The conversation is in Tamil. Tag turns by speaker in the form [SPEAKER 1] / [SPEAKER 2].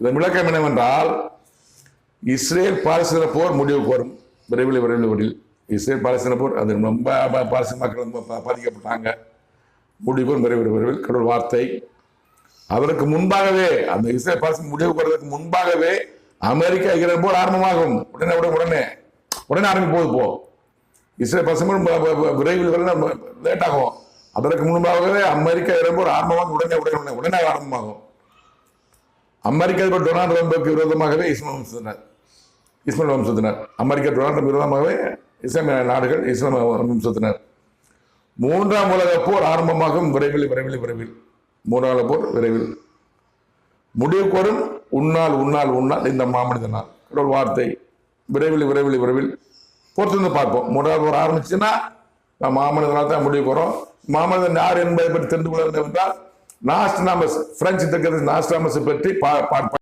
[SPEAKER 1] இதன் விளக்கம் என்னவென்றால் இஸ்ரேல் பாலஸ்தீன போர் முடிவுக்கு வரும். விரைவில் விரைவில் விரைவில். இஸ்ரேல் பாலஸ்தீன போர் அது ரொம்ப ப- மக்கள் ரொம்ப பா- பாதிக்கப்பட்டாங்க. முடிவுக்கு வரும் விரைவில் விரைவில். கடவுள் வார்த்தை. அதற்கு முன்பாகவே அந்த இஸ்ரேல் பாலஸ்தீன் முடிவுக்கு வருவதற்கு முன்பாகவே அமெரிக்கா ஈரான் போர் ஆரம்பமாகும். உடனே உடனே உடனே. உடனே ஆரம்பி போகுது போ இஸ்ரேல் பாலஸ்தீன் விரைவில் லேட் ஆகும் அதற்கு முன்பாகவே அமெரிக்கா ஈரான் போர் ஆரம்பமாக உடனே உடனே உடனே உடனே ஆரம்பமாகும். அமெரிக்க அதிபர் டொனால்டு ட்ரம்புக்கு விரோதமாகவே இஸ்லாம் வம்சத்தினர் இஸ்மாயில் வம்சத்தினர். அமெரிக்க டொனால்டு விரோதமாகவே இஸ்லாமிய நாடுகள் இஸ்லாம் வம்சத்தினர். மூன்றாம் உலக போர் ஆரம்பமாகும் விரைவில் விரைவில் விரைவில். மூன்றாம் போர் விரைவில். முடிவுக்கு வரும் உன்னால் உன்னால் உன்னால் இந்த மாமனித நாள். கடவுள் வார்த்தை. விரைவில் விரைவில் விரைவில். பொறுத்திருந்து பார்ப்போம். மூன்றாவது போர் ஆரம்பிச்சுன்னா நான் மாமனிதனால் தான் முடிவுக்கு வரும் மாமனிதன் யார் என்பதை பற்றி தெரிந்து கொள்ள வேண்டும் என்றால் நாஸ்டாமஸ் பிரெஞ்சு தக்கிறது நாஸ்டாமஸ் பற்றி பா- பா-